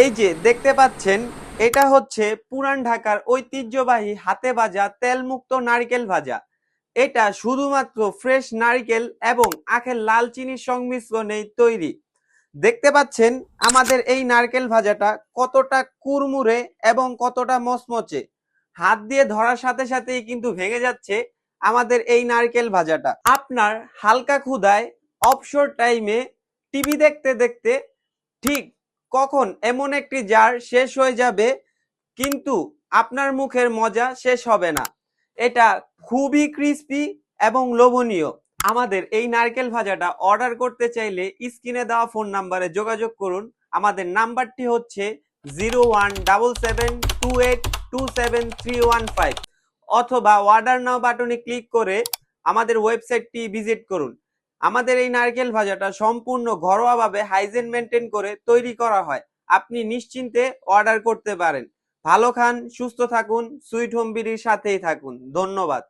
এই যে দেখতে পাচ্ছেন, এটা হচ্ছে পুরান ঢাকার ঐতিহ্যবাহী হাতে ভাজা তেলমুক্ত নারকেল ভাজা। এটা শুধুমাত্র ফ্রেশ নারকেল এবং আখের লাল চিনির সংমিশ্রণেই তৈরি। দেখতে পাচ্ছেন, আমাদের এই নারকেল ভাজাটা কতটা কুরমুরে এবং কতটা মচমচে। হাত দিয়ে ধরার সাথে সাথেই কিন্তু ভেঙে যাচ্ছে আমাদের এই নারকেল ভাজাটা। আপনার হালকা ক্ষুধায় অবসর টাইমে টিভি দেখতে দেখতে ঠিক কখন এমন একটি জার শেষ হয়ে যাবে, কিন্তু আপনার মুখের মজা শেষ হবে না। এটা খুবই ক্রিস্পি এবং লোভনীয়। আমাদের এই নারকেল ভাজাটা অর্ডার করতে চাইলে স্ক্রিনে দেওয়া ফোন নাম্বারে যোগাযোগ করুন। আমাদের নাম্বারটি হচ্ছে zero one double seven two eight two seven three one five অথবা অর্ডার নাও বাটনে ক্লিক করে আমাদের ওয়েবসাইটটি ভিজিট করুন। আমাদের এই নারকেল ভাজাটা সম্পূর্ণ ঘরোয়াভাবে হাইজেন মেনটেন করে তৈরি করা হয়। আপনি নিশ্চিন্তে অর্ডার করতে পারেন। ভালো খান, সুস্থ থাকুন সুইট হোম বিডির সাথেই থাকুন। ধন্যবাদ।